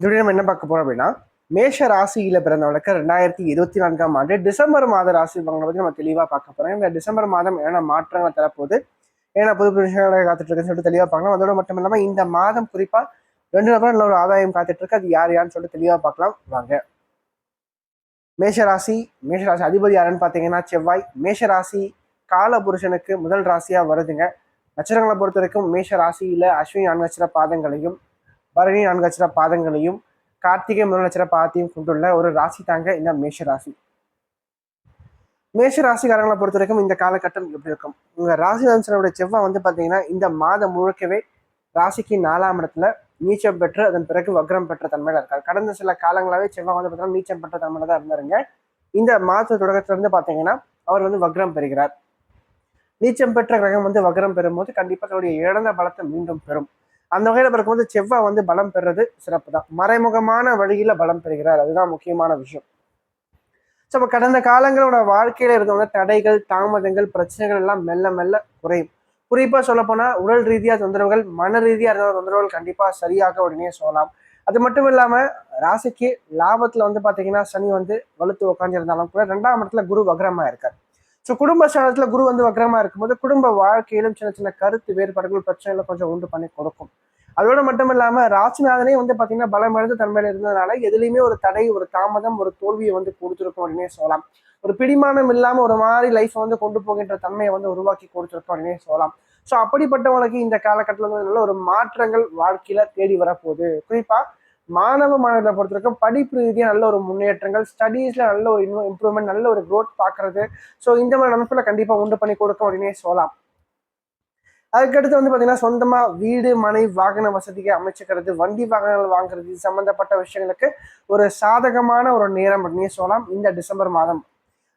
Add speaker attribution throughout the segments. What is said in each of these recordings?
Speaker 1: இதோட நம்ம என்ன பார்க்க போறோம் அப்படின்னா மேஷ ராசியில பிறந்தவளுக்கு ரெண்டாயிரத்தி இருபத்தி நான்காம் ஆண்டு டிசம்பர் மாத ராசி பங்களை பத்தி நம்ம தெளிவா பார்க்க போறோம். இந்த டிசம்பர் மாதம் என்னென்ன மாற்றங்கள் தரப்போகுது ஏன்னா புது புது விஷயங்களை காத்துட்டு இருக்குன்னு சொல்லிட்டு தெளிவா பார்க்கலாம். அதோட மட்டும் இல்லாம இந்த மாதம் குறிப்பா ரெண்டு நபர் நல்ல ஒரு ஆதாயம் காத்துட்டு இருக்கு. அது யார் யாருன்னு சொல்லிட்டு தெளிவா பார்க்கலாம். வாங்க. மேஷராசி மேஷராசி அதிபதி யாருன்னு பார்த்தீங்கன்னா செவ்வாய். மேஷராசி கால புருஷனுக்கு முதல் ராசியா வருதுங்க. நட்சத்திரங்களை பொறுத்த வரைக்கும் மேஷ ராசியில அஸ்வினி நான்கு நட்சத்திர பாதங்களையும் பரணி நான்கு நட்சத்திர பாதங்களையும் கார்த்திகை மூணு நட்சத்திர பாதத்தையும் கொண்டுள்ள ஒரு ராசி தாங்க இந்த மேஷ ராசி மேஷ ராசிக்காரங்களை பொறுத்த வரைக்கும் இந்த காலகட்டம் எப்படி இருக்கும்? உங்க ராசி நட்சத்திரோட செவ்வாய் வந்து பாத்தீங்கன்னா இந்த மாதம் முழுக்கவே ராசிக்கு நாலாம் இடத்துல நீச்சம் பெற்று அதன் பிறகு வக்ரம் பெற்ற தன்மையில இருக்காரு. கடந்த சில காலங்களாவே செவ்வாய் வந்து பார்த்தீங்கன்னா நீச்சம் பெற்ற தன்மையில தான் இருந்தாருங்க. இந்த மாத தொடக்கத்துல இருந்து பாத்தீங்கன்னா அவர் வந்து வக்ரம் பெறுகிறார். நீச்சம் பெற்ற கிரகம் வந்து வக்ரம் பெறும்போது கண்டிப்பா தன்னுடைய இழந்த பலத்தை மீண்டும் பெறும். அந்த வகையில பிறக்கும்போது செவ்வாய் வந்து பலம் பெறுறது சிறப்பு தான் மறைமுகமான வழியில பலம் பெறுகிறார். அதுதான் முக்கியமான விஷயம். ஸோ இப்போ கடந்த காலங்களோட வாழ்க்கையில இருந்தவங்க தடைகள் தாமதங்கள் பிரச்சனைகள் எல்லாம் மெல்ல மெல்ல குறையும். குறிப்பா சொல்ல போனா உடல் ரீதியா தொந்தரவுகள் மன ரீதியா இருந்த தொந்தரவுகள் கண்டிப்பா சரியாக உடனே சொல்லலாம். அது மட்டும் இல்லாம ராசிக்கு லாபத்துல வந்து பாத்தீங்கன்னா சனி வந்து வலுத்து உட்காந்துருந்தாலும் கூட ரெண்டாம் இடத்துல குரு வக்ரமா இருக்கார். ஸோ குடும்ப சேனத்தில் குரு வந்து வக்ரமாக இருக்கும்போது குடும்ப வாழ்க்கையிலும் சின்ன சின்ன கருத்து வேறுபாடுகள் பிரச்சனைகளை கொஞ்சம் உண்டு பண்ணி கொடுக்கும். அதோட மட்டும் இல்லாமல் ராசிநாதனே வந்து பார்த்தீங்கன்னா பலமிழந்து தன்மையில் இருந்ததுனால எதுலையுமே ஒரு தடை ஒரு தாமதம் ஒரு தோல்வியை வந்து கொடுத்துருக்கும் அப்படின்னே சொல்லலாம். ஒரு பிடிமானம் இல்லாமல் ஒரு மாதிரி லைஃப்பை வந்து கொண்டு போகின்ற தன்மையை வந்து உருவாக்கி கொடுத்துருக்கோம் அப்படின்னே சொல்லலாம். ஸோ அப்படிப்பட்டவங்களுக்கு இந்த காலகட்டத்தில் வந்து நல்ல ஒரு மாற்றங்கள் வாழ்க்கையில் தேடி வரப்போகுது. குறிப்பாக மாணவ மாணவர்களை பொறுத்த வரைக்கும் படிப்பு ரீதியாக நல்ல ஒரு முன்னேற்றங்கள் ஸ்டடீஸ்ல நல்ல ஒரு இம்ப்ரூவ்மெண்ட் நல்ல ஒரு க்ரோத் பார்க்கறது. ஸோ இந்த மாதிரி அமைப்புல கண்டிப்பாக உண்டு பண்ணி கொடுக்கும் அப்படின்னே சொல்லலாம். அதுக்கடுத்து வந்து பார்த்தீங்கன்னா சொந்தமாக வீடு மனை வாகன வசதிக்கு அமைச்சுக்கிறது வண்டி வாகனங்கள் வாங்குறது இது சம்மந்தப்பட்ட விஷயங்களுக்கு ஒரு சாதகமான ஒரு நேரம் அப்படின்னே சொல்லலாம். இந்த டிசம்பர் மாதம்.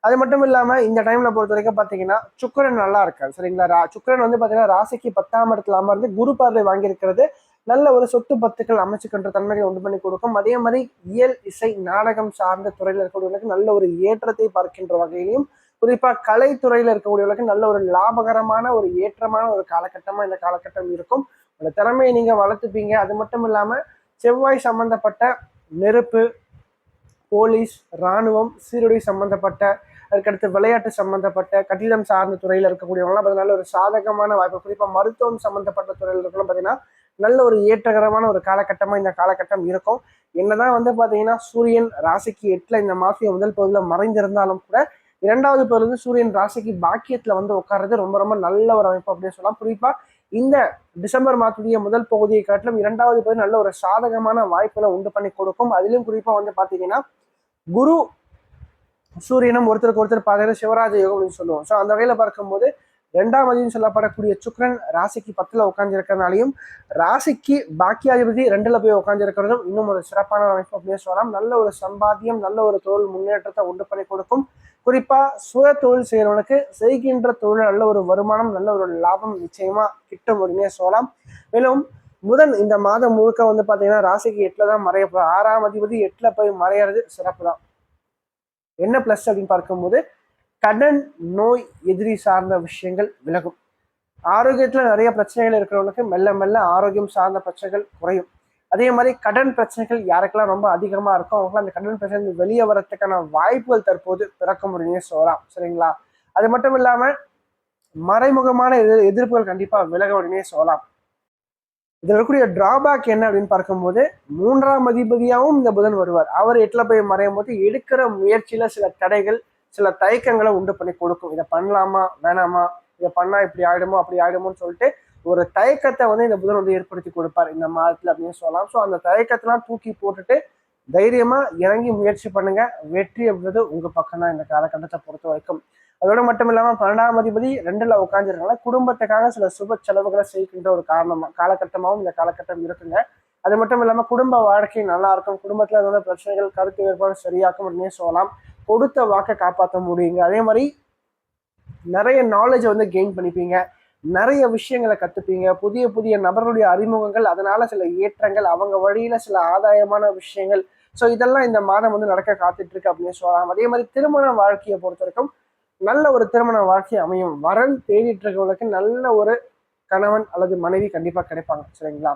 Speaker 1: அது மட்டும் இல்லாமல் இந்த டைம்ல பொறுத்த வரைக்கும் பார்த்தீங்கன்னா சுக்கரன் நல்லா இருக்காது சரிங்களா? ரா சுக்கரன் வந்து பார்த்தீங்கன்னா ராசிக்கு பத்தாம் இடத்துல அமர்ந்து குரு பார்வை வாங்கியிருக்கிறது. நல்ல ஒரு சொத்து பத்துக்கள் அமைச்சுக்கின்ற தன்மைகளை உண்டு பண்ணி கொடுக்கும். அதே மாதிரி இயல் இசை நாடகம் சார்ந்த துறையில் இருக்கக்கூடியவர்களுக்கு நல்ல ஒரு ஏற்றத்தை பார்க்கின்ற வகையிலையும் குறிப்பாக கலைத்துறையில் இருக்கக்கூடியவர்களுக்கு நல்ல ஒரு லாபகரமான ஒரு ஏற்றமான ஒரு காலகட்டமாக இந்த காலகட்டம் இருக்கும். அந்த திறமையை நீங்கள் வளர்த்துப்பீங்க. அது மட்டும் இல்லாமல் செவ்வாய் சம்பந்தப்பட்ட நெருப்பு போலீஸ் இராணுவம் சீருடை சம்பந்தப்பட்ட அதுக்கடுத்து விளையாட்டு சம்பந்தப்பட்ட கட்டிடம் சார்ந்த துறையில் இருக்கக்கூடியவங்களாம் பார்த்தீங்கன்னா ஒரு சாதகமான வாய்ப்பு. குறிப்பாக மருத்துவம் சம்பந்தப்பட்ட துறையில் இருக்கலாம் பார்த்தீங்கன்னா நல்ல ஒரு ஏற்றகரமான ஒரு காலகட்டமாக இந்த காலகட்டம் இருக்கும். என்னதான் வந்து பார்த்தீங்கன்னா சூரியன் ராசிக்கு எட்டில் இந்த மாசிய முதல் பகுதியில் மறைந்திருந்தாலும் கூட இரண்டாவது பகுதியில் வந்து சூரியன் ராசிக்கு பாக்கியத்தில் வந்து உட்கார்றது ரொம்ப ரொம்ப நல்ல ஒரு அமைப்பு அப்படின்னு சொல்லலாம். குறிப்பாக இந்த டிசம்பர் மாதத்துடைய முதல் பகுதியை காட்டிலும் இரண்டாவது பகுதி நல்ல ஒரு சாதகமான வாய்ப்புகளை உண்டு பண்ணி கொடுக்கும். அதிலும் குறிப்பாக வந்து பார்த்தீங்கன்னா குரு சூரியனும் ஒருத்தருக்கு ஒருத்தர் பார்க்கறது சிவராஜ யோகம் அப்படின்னு சொல்லுவோம். ஸோ அந்த வகையில் பார்க்கும்போது ரெண்டாம் அதினு சொல்லப்படக்கூடிய சுக்ரன் ராசிக்கு பத்துல உட்காந்துருக்கிறதுனாலையும் ராசிக்கு பாக்கியாதிபதி ரெண்டுல போய் உட்காந்துருக்கிறதும் இன்னும் ஒரு சிறப்பான அமைப்பு அப்படின்னு சொல்லலாம். நல்ல ஒரு சம்பாத்தியம் நல்ல ஒரு தொழில் முன்னேற்றத்தை உண்டு பண்ணி கொடுக்கும். குறிப்பா சுய தொழில் செய்கிறவனுக்கு செய்கின்ற தொழில் நல்ல ஒரு வருமானம் நல்ல ஒரு லாபம் நிச்சயமா கிட்டும் அப்படின்னு சொல்லலாம். மேலும் புதன் இந்த மாதம் முழுக்க வந்து பாத்தீங்கன்னா ராசிக்கு எட்டுல தான் மறைய ஆறாம் அதிபதி எட்டுல போய் மறையிறது சிறப்பு தான். என்ன பிளஸ் அப்படின்னு பார்க்கும்போது கடன் நோய் எதிரி சார்ந்த விஷயங்கள் விலகும். ஆரோக்கியத்தில் நிறைய பிரச்சனைகள் இருக்கிறவங்களுக்கு மெல்ல மெல்ல ஆரோக்கியம் சார்ந்த பிரச்சனைகள் குறையும். அதே மாதிரி கடன் பிரச்சனைகள் யாருக்கெல்லாம் ரொம்ப அதிகமாக இருக்கும் அவங்களாம் அந்த கடன் பிரச்சனை வெளியே வரத்துக்கான வாய்ப்புகள் தற்போது பிறக்க முடியும்னு சொல்லலாம். சரிங்களா? அது மட்டும் இல்லாமல் மறைமுகமான எதிர் எதிர்ப்புகள் கண்டிப்பாக விலக உடனே சொல்லலாம். இதில் இருக்கக்கூடிய டிராபேக் என்ன அப்படின்னு பார்க்கும்போது மூன்றாம் அதிபதியாகவும் இந்த புதன் வருவார். அவர் எட்டில் போய் மறையும் போது எடுக்கிற முயற்சியில் சில தடைகள் சில தயக்கங்களை உண்டு பண்ணி கொடுக்கும். இதை பண்ணலாமா? வேணாமா? இதை பண்ணா இப்படி ஆயிடுமோ? அப்படி ஆயிடுமோன்னு சொல்லிட்டு ஒரு தயக்கத்தை வந்து இந்த புதன் வந்து ஏற்படுத்தி கொடுப்பார். இந்த மாதத்துல அப்படின்னு சொல்லலாம். ஸோ அந்த தயக்கத்தெல்லாம் தூக்கி போட்டுட்டு தைரியமா இறங்கி முயற்சி பண்ணுங்க. வெற்றி அப்படின்றது உங்க பக்கம் தான் இந்த காலகட்டத்தை பொறுத்த வரைக்கும். அதோட மட்டும் இல்லாம பன்னெண்டாம் அதிபதி ரெண்டுல உட்காந்துருக்கனால குடும்பத்துக்காக சில சுப செலவுகளை செய்கின்ற ஒரு காரணமா காலகட்டமாகவும் இந்த காலகட்டம் இருக்குங்க. அது மட்டும் இல்லாமல் குடும்ப வாழ்க்கை நல்லா இருக்கும். குடும்பத்தில் இருந்த பிரச்சனைகள் கருத்து வேறுபாடு சரியாக்கும் அப்படின்னே சொல்லலாம். கொடுத்த வாக்கை காப்பாற்ற முடியுங்க. அதே மாதிரி நிறைய நாலேஜை வந்து கெயின் பண்ணிப்பீங்க. நிறைய விஷயங்களை கற்றுப்பீங்க புதிய புதிய நபர்களுடைய அறிமுகங்கள் அதனால சில ஏற்றங்கள் அவங்க வழியில சில ஆதாயமான விஷயங்கள். ஸோ இதெல்லாம் இந்த மாதம் வந்து நடக்க காத்துட்டு இருக்கு அப்படின்னு சொல்லலாம். அதே மாதிரி திருமண வாழ்க்கையை பொறுத்த வரைக்கும் நல்ல ஒரு திருமண வாழ்க்கை அமையும். வரன் தேடிட்டு இருக்கவங்களுக்கு நல்ல ஒரு கணவன் அல்லது மனைவி கண்டிப்பாக கிடைப்பாங்க. சரிங்களா?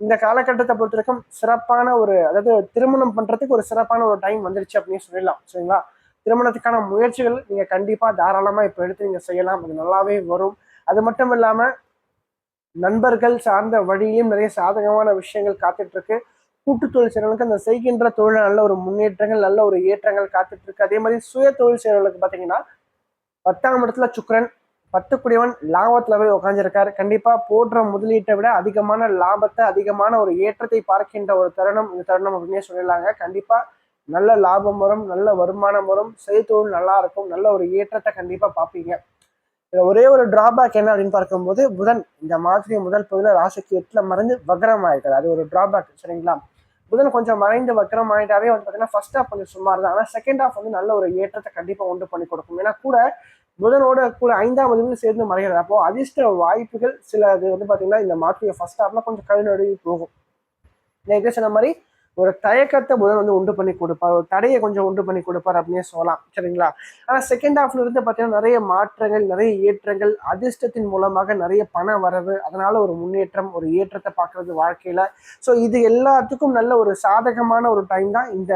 Speaker 1: இந்த காலகட்டத்தை பொறுத்தவரைக்கும் சிறப்பான ஒரு அதாவது திருமணம் பண்றதுக்கு ஒரு சிறப்பான ஒரு டைம் வந்துருச்சு அப்படின்னு சொல்லிடலாம் சரிங்களா? திருமணத்துக்கான முயற்சிகள் நீங்க கண்டிப்பா தாராளமா இப்போ எடுத்து நீங்க செய்யலாம். அது நல்லாவே வரும். அது மட்டும் இல்லாம நண்பர்கள் சார்ந்த வழியிலும் நிறைய சாதகமான விஷயங்கள் காத்துட்டு இருக்கு கூட்டு தொழில் செய்யறவங்களுக்கு அந்த செய்கின்ற தொழில் நல்ல ஒரு முன்னேற்றங்கள் நல்ல ஒரு ஏற்றங்கள் காத்துட்டு இருக்கு அதே மாதிரி சுய தொழில் செயலர்களுக்கு பாத்தீங்கன்னா பத்தாம் இடத்துல சுக்கரன் பத்துக்குடியவன் லாபத்தில் லாபத்துல போய் உட்காந்துருக்காரு கண்டிப்பா போடுற முதலீட்டை விட அதிகமான லாபத்தை அதிகமான ஒரு ஏற்றத்தை பார்க்கின்ற ஒரு தருணம் இந்த தருணம் அப்படின்னே சொல்லிடலாங்க. கண்டிப்பா நல்ல லாபம் வரும் நல்ல வருமானம் வரும் செய்தொழில் நல்லா இருக்கும் நல்ல ஒரு ஏற்றத்தை கண்டிப்பா பார்ப்பீங்க. இதுல ஒரே ஒரு டிராபேக் என்ன அப்படின்னு பார்க்கும்போது புதன் இந்த மாதிரி முதல் பகுதியில் ராசிக்கு எட்டுல மறைந்து வக்ரம் ஆயிருக்காரு அது ஒரு டிராபேக் சரிங்களா? புதன் கொஞ்சம் மறைந்து வக்ரம் ஆயிட்டாவே வந்து பார்த்தீங்கன்னா ஃபர்ஸ்ட் ஹாஃப் கொஞ்சம் சுமார் தான். ஆனால் செகண்ட் ஹாஃப் வந்து நல்ல ஒரு ஏற்றத்தை கண்டிப்பாக உண்டு பண்ணி கொடுக்கும். ஏன்னா கூட புதனோட கூட ஐந்தாம் அதிபதி சேர்ந்து மறைகிறது அப்போ அதிர்ஷ்ட வாய்ப்புகள் சில இது வந்து பார்த்தீங்கன்னா இந்த மாற்றிய ஃபர்ஸ்ட் ஹாஃப்ல கொஞ்சம் கை போகும். நேற்று சொன்ன மாதிரி ஒரு தயக்கத்தை புதன் வந்து உண்டு பண்ணி கொடுப்பார். ஒரு தடையை கொஞ்சம் உண்டு பண்ணி கொடுப்பார் அப்படின்னே சொல்லலாம். சரிங்களா? ஆனால் செகண்ட் ஹாஃப்ல இருந்து பார்த்தீங்கன்னா நிறைய மாற்றங்கள் நிறைய ஏற்றங்கள் அதிர்ஷ்டத்தின் மூலமாக நிறைய பண வரவு அதனால ஒரு முன்னேற்றம் ஒரு ஏற்றத்தை பார்க்கறது வாழ்க்கையில. ஸோ இது எல்லாத்துக்கும் நல்ல ஒரு சாதகமான ஒரு டைம் தான் இந்த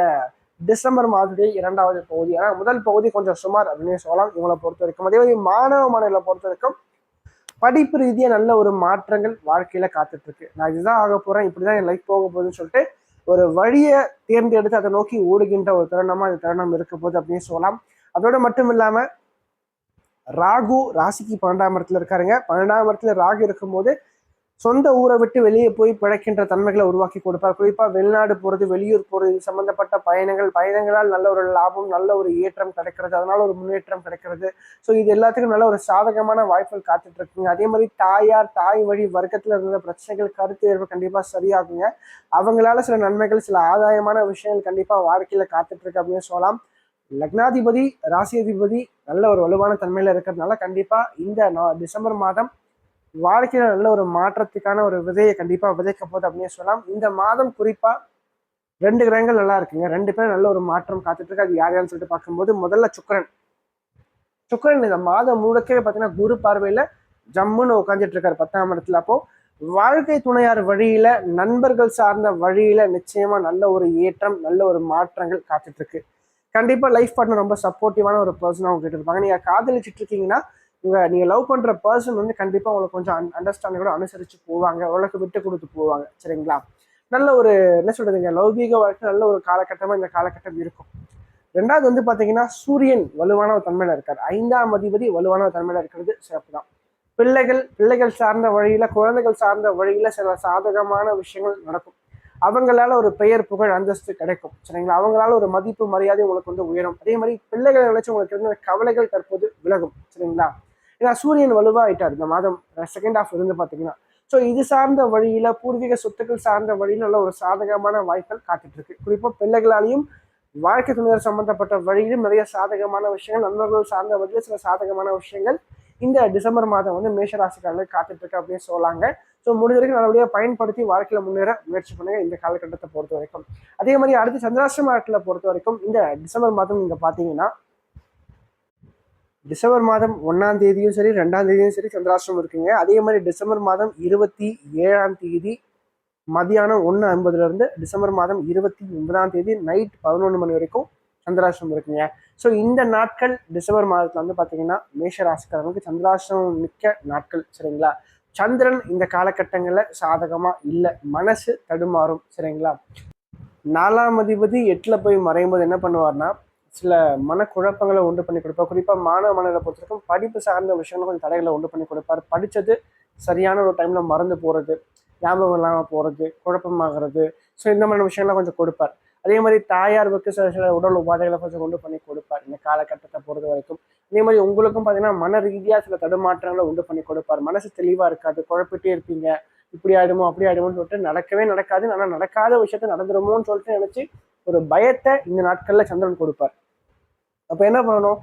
Speaker 1: டிசம்பர் மாதத்துடைய இரண்டாவது பகுதி. ஆனால் முதல் பகுதி கொஞ்சம் சுமார் அப்படின்னு சொல்லலாம். இவங்களை பொறுத்த வரைக்கும் அதே மாதிரி மாணவ மாணவர்களை பொறுத்த வரைக்கும் படிப்பு ரீதியாக நல்ல ஒரு மாற்றங்கள் வாழ்க்கையில காத்துட்டு இருக்கு நான் இதுதான் ஆக போறேன் இப்படிதான் என் லைஃப் போக போகுதுன்னு சொல்லிட்டு ஒரு வழியை தேர்ந்தெடுத்து அதை நோக்கி ஓடுகின்ற ஒரு தருணமா இந்த தருணம் இருக்க போகுது அப்படின்னு சொல்லலாம். அதோட மட்டும் இல்லாம ராகு ராசிக்கு பன்னெண்டாம் இடத்துல இருக்காருங்க. பன்னெண்டாம் இடத்துல ராகு இருக்கும்போது சொந்த ஊரை விட்டு வெளியே போய் பிழைக்கின்ற தன்மைகளை உருவாக்கி கொடுப்பார். குறிப்பாக வெளிநாடு போறது வெளியூர் போகிறது இது சம்மந்தப்பட்ட பயணங்கள் பயணங்களால் நல்ல ஒரு லாபம் நல்ல ஒரு ஏற்றம் கிடைக்கிறது அதனால் ஒரு முன்னேற்றம் கிடைக்கிறது. ஸோ இது எல்லாத்துக்கும் நல்ல ஒரு சாதகமான வாய்ப்புகள் காத்துட்டு இருக்குங்க அதே மாதிரி தாயார் தாய் வழி வர்க்கத்தில் இருந்த பிரச்சனைகள் கருத்து ஏற்ப கண்டிப்பாக சரியாகுங்க. அவங்களால சில நன்மைகள் சில ஆதாயமான விஷயங்கள் கண்டிப்பாக வாழ்க்கையில் காத்துட்டு இருக்கு அப்படின்னு சொல்லலாம். லக்னாதிபதி ராசியாதிபதி நல்ல ஒரு வலுவான தன்மையில் இருக்கிறதுனால கண்டிப்பாக இந்த நா- டிசம்பர் மாதம் வாழ்க்கையில நல்ல ஒரு மாற்றத்துக்கான ஒரு விதையை கண்டிப்பா விதைக்க போகுது அப்படின்னு சொல்லலாம். இந்த மாதம் குறிப்பா ரெண்டு கிரகங்கள் நல்லா இருக்குங்க. ரெண்டு பேரும் நல்ல ஒரு மாற்றம் காத்துட்டு இருக்கு. அது யார் யாருன்னு சொல்லிட்டு பார்க்கும்போது முதல்ல சுக்கிரன். சுக்கிரன் இந்த மாதம் முழுக்கவே பார்த்தீங்கன்னா குரு பார்வையில ஜம்முன்னு உட்காந்துட்டு இருக்காரு பத்தாம் இடத்துல. அப்போ வாழ்க்கை துணையார் வழியில நண்பர்கள் சார்ந்த வழியில நிச்சயமா நல்ல ஒரு ஏற்றம் நல்ல ஒரு மாற்றங்கள் காத்துட்டு இருக்கு. கண்டிப்பா லைஃப் பார்ட்னர் ரொம்ப சப்போர்ட்டிவான ஒரு பர்சன் அவங்க கிட்ட இருப்பாங்க. நீங்க காதலிச்சிட்டு இருக்கீங்கன்னா உங்கள் நீங்க லவ் பண்ணுற பர்சன் வந்து கண்டிப்பாக உங்களுக்கு கொஞ்சம் அன் அண்டர்ஸ்டாண்டிங்கோட அனுசரித்து போவாங்க உங்களுக்கு விட்டு கொடுத்து போவாங்க சரிங்களா? நல்ல ஒரு என்ன சொல்றதுங்க லௌகீக வாழ்க்கை நல்ல ஒரு காலகட்டமாக இந்த காலகட்டம் இருக்கும். ரெண்டாவது வந்து பார்த்தீங்கன்னா சூரியன் வலுவான ஒரு தன்மையில் இருக்கார். ஐந்தாம் அதிபதி வலுவான ஒரு தன்மையில் இருக்கிறது சிறப்பு தான். பிள்ளைகள் பிள்ளைகள் சார்ந்த வழியில் குழந்தைகள் சார்ந்த வழியில் சில சாதகமான விஷயங்கள் நடக்கும். அவங்களால ஒரு பெயர் புகழ் அந்தஸ்து கிடைக்கும் சரிங்களா? அவங்களால ஒரு மதிப்பு மரியாதை உங்களுக்கு வந்து உயரும். அதே மாதிரி பிள்ளைகளை நினைச்சு உங்களுக்கு இருந்த கவலைகள் தற்போது விலகும் சரிங்களா? ஏன்னா சூரியன் வலுவாயிட்டார். இந்த மாதம் செகண்ட் ஹாஃப் இருந்து பார்த்தீங்கன்னா ஸோ இது சார்ந்த வழியில பூர்வீக சொத்துக்கள் சார்ந்த வழியில உள்ள ஒரு சாதகமான வாய்ப்புகள் காத்துட்டு இருக்கு குறிப்பாக பிள்ளைகளாலையும் வாழ்க்கை துணையர் சம்பந்தப்பட்ட வழியிலும் நிறைய சாதகமான விஷயங்கள் நண்பர்கள் சார்ந்த வழியில் சில சாதகமான விஷயங்கள் இந்த டிசம்பர் மாதம் வந்து மேஷராசிக்காரர்கள் காத்துட்டு இருக்கு அப்படின்னு சொல்லாங்க. ஸோ முடிஞ்ச வரைக்கும் நல்லபடியாக பயன்படுத்தி வாழ்க்கையில முன்னேற முயற்சி பண்ணுங்க இந்த காலகட்டத்தை பொறுத்த வரைக்கும் அதே மாதிரி அடுத்து சந்திராசிரமத்தில் பொறுத்த வரைக்கும் இந்த டிசம்பர் மாதம் நீங்கள் பார்த்தீங்கன்னா டிசம்பர் மாதம் ஒன்னாம் தேதியும் சரி ரெண்டாம் தேதியும் சரி சந்திராஷ்டிரம் இருக்குங்க. அதே மாதிரி டிசம்பர் மாதம் இருபத்தி ஏழாம் தேதி மதியானம் ஒன்று ஐம்பதுல இருந்து டிசம்பர் மாதம் இருபத்தி ஒன்பதாம் தேதி நைட் பதினொன்று மணி வரைக்கும் சந்திராஷ்டிரம் இருக்குங்க. ஸோ இந்த நாட்கள் டிசம்பர் மாதத்தில் வந்து பார்த்தீங்கன்னா மேஷ ராசிக்காரங்களுக்கு சந்திராஷ்டிரம் மிக்க நாட்கள் சரிங்களா? சந்திரன் இந்த காலகட்டங்களில் சாதகமாக இல்லை மனசு தடுமாறும் சரிங்களா? நாலாம் அதிபதி எட்டில் போய் மறையும் போது என்ன பண்ணுவார்னா சில மனக்குழப்பங்களை உண்டு பண்ணி கொடுப்பார். குறிப்பாக மாணவ மனதை பொறுத்த வரைக்கும் படிப்பு சார்ந்த விஷயங்கள் கொஞ்சம் தடைகளை உண்டு பண்ணி கொடுப்பார். படித்தது சரியான ஒரு டைமில் மறந்து போகிறது ஞாபகம் இல்லாமல் போகிறது குழப்பமாகிறது. ஸோ இந்த மாதிரி விஷயங்கள்லாம் கொஞ்சம் கொடுப்பார். அதே மாதிரி தாயாருக்கு சில சில உடல் உபாதைகளை கொஞ்சம் கொண்டு பண்ணி கொடுப்பார். இந்த காலகட்டத்தை பொறுத்த வரைக்கும். அதே மாதிரி உங்களுக்கும் பார்த்தீங்கன்னா மன ரீதியாக சில தடுமாற்றங்களை உண்டு பண்ணி கொடுப்பார். மனசு தெளிவாக இருக்காது. குழப்பிட்டே இருப்பீங்க. இப்படி ஆயிடுமோ அப்படி ஆயிடுமோன்னு சொல்லிட்டு நடக்கவே நடக்காது. ஆனால் நடக்காத விஷயத்த நடந்துருமோன்னு சொல்லிட்டு நினச்சி ஒரு பயத்தை இந்த நாட்களில் சந்திரன் கொடுப்பார். அப்போ என்ன பண்ணணும்?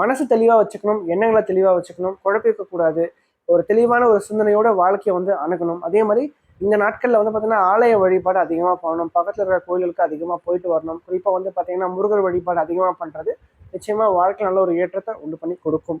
Speaker 1: மனசு தெளிவாக வச்சுக்கணும் எண்ணங்களை தெளிவாக வச்சுக்கணும் குழப்பிக்க கூடாது. ஒரு தெளிவான ஒரு சிந்தனையோட வாழ்க்கையை வந்து அணுகணும். அதே மாதிரி இந்த நாட்களில் வந்து பார்த்தீங்கன்னா ஆலய வழிபாடு அதிகமாக பண்ணணும். பக்கத்தில் இருக்கிற கோயிலுக்கு அதிகமாக போயிட்டு வரணும். குறிப்பாக வந்து பார்த்தீங்கன்னா முருகர் வழிபாடு அதிகமாக பண்ணுறது நிச்சயமாக வாழ்க்கை நல்ல ஒரு ஏற்றத்தை உண்டு பண்ணி கொடுக்கும்.